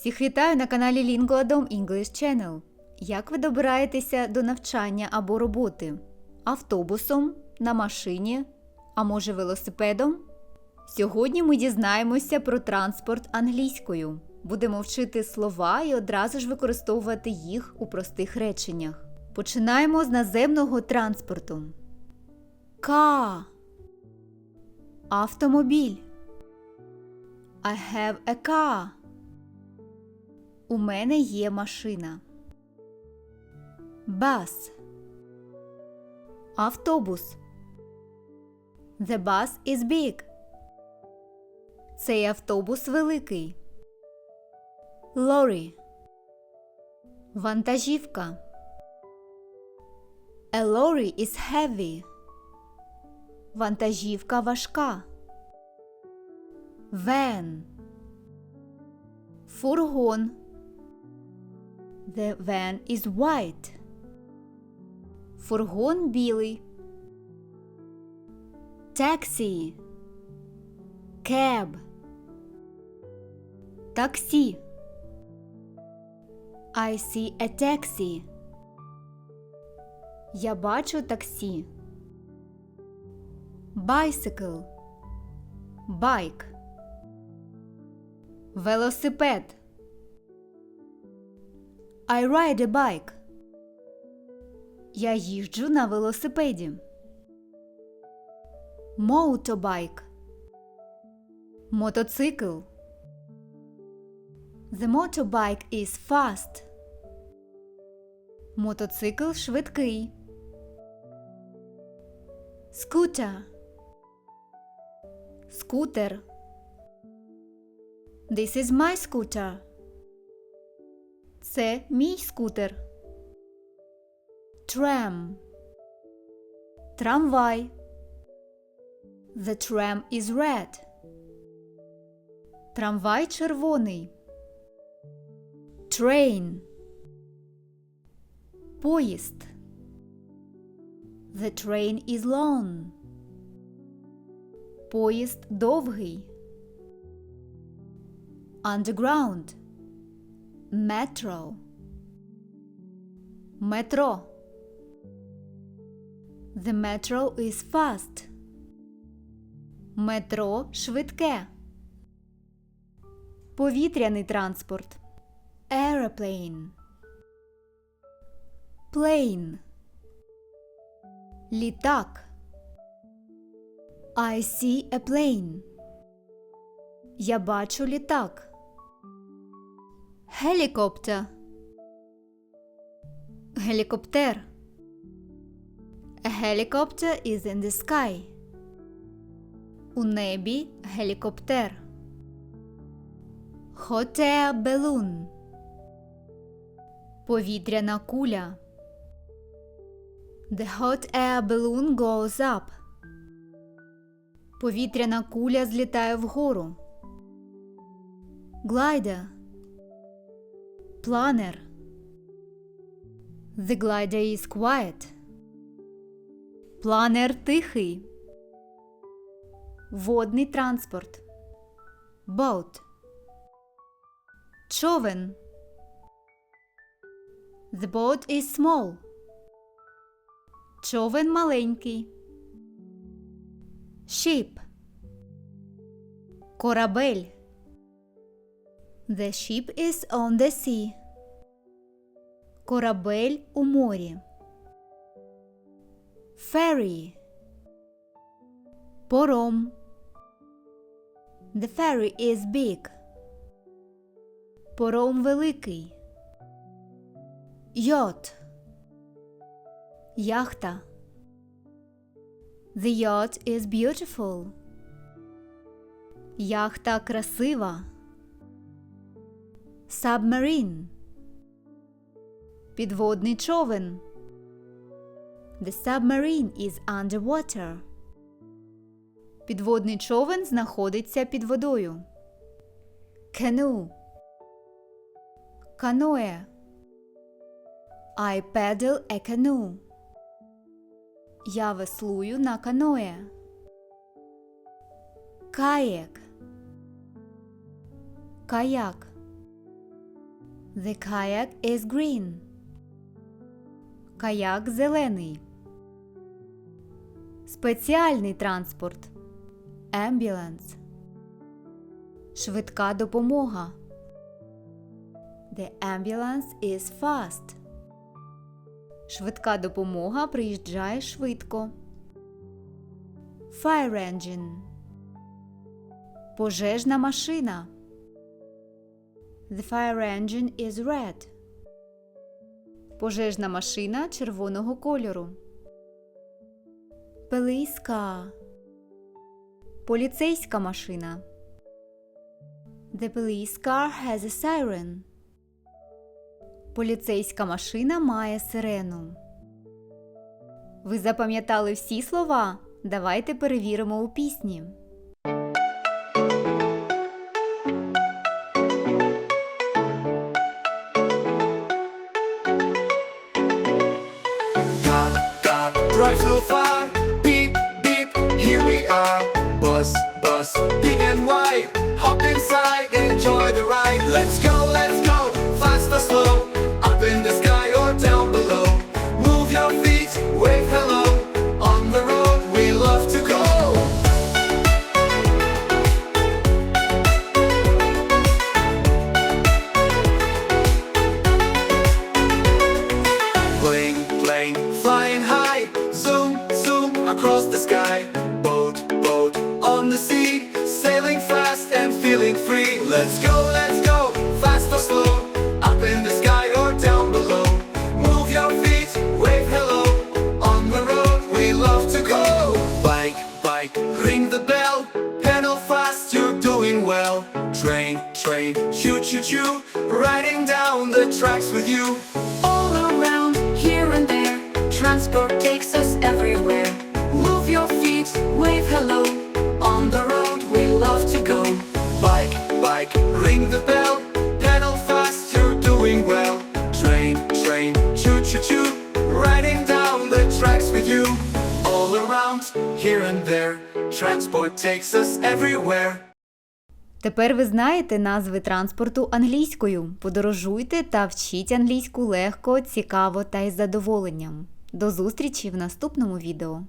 Всіх вітаю на каналі Lingoadom English Channel. Як ви добираєтеся до навчання або роботи? Автобусом, на машині, а може велосипедом? Сьогодні ми дізнаємося про транспорт англійською. Будемо вчити слова і одразу ж використовувати їх у простих реченнях. Починаємо з наземного транспорту. Car Автомобіль. I have a car. У мене є машина. Bus. Автобус. The bus is big. Цей автобус великий. Lorry. Вантажівка. A lorry is heavy. Вантажівка важка. Van. Фургон. The van is white. Фургон білий. Taxi. Cab. Таксі. I see a taxi. Я бачу таксі. Bicycle. Байк. Велосипед. I ride a bike. Я їжджу на велосипеді. Motorbike. Мотоцикл. The motorbike is fast. Мотоцикл швидкий. Scooter. Скутер. This is my scooter. Це мій скутер. Tram. Трамвай. The tram is red. Трамвай червоний. Train. Поїзд. The train is long. Поїзд довгий. Underground. Metro. Метро. The metro is fast. Метро швидке. Повітряний транспорт. Aeroplane. Plane. Літак. I see a plane. Я бачу літак. Helicopter. Гелікоптер. A helicopter is in the sky. У небі гелікоптер. Hot air balloon. Повітряна куля. The hot air balloon goes up. Повітряна куля злітає вгору. Glider. Планер. The glider is quiet. Планер тихий. Водний транспорт. Boat. Човен. The boat is small. Човен маленький. Ship. Корабель. The ship is on the sea. Корабель у морі. Ferry. Пором. The ferry is big. Пором великий. Yacht. Яхта. The yacht is beautiful. Яхта красива. Submarine. Підводний човен. The submarine is underwater. Підводний човен знаходиться під водою. Canoe. Каноe. I paddle a canoe. Я веслую на каное. Каєк. Каяк. The kayak is green. Каяк зелений. Спеціальний транспорт. Ambulance. Швидка допомога. The ambulance is fast. Швидка допомога приїжджає швидко. Fire engine. Пожежна машина. The fire engine is red. Пожежна машина червоного кольору. Police car. Поліцейська машина. The police car has a siren. Поліцейська машина має сирену. Ви запам'ятали всі слова? Давайте перевіримо у пісні. Inside, enjoy the ride. Let's go, let's go, fast or slow. Up in the sky or down below. Move your feet, wave hello. On the road, we love to go. Bling, bling, flying high. Zoom, zoom across the sky. Boat, boat on the sea. Sailing fast feeling free. Let's go, let's go, fast or slow. Up in the sky or down below. Move your feet, wave hello. On the road, we love to go. Bike, bike, ring the bell. Pedal fast, you're doing well. Train, train, choo choo choo. Riding down the tracks with you. all around, here and there. Transport takes us everywhere. Here and there. Transport takes us everywhere. Тепер ви знаєте назви транспорту англійською. Подорожуйте та вчіть англійську легко, цікаво та із задоволенням. До зустрічі в наступному відео.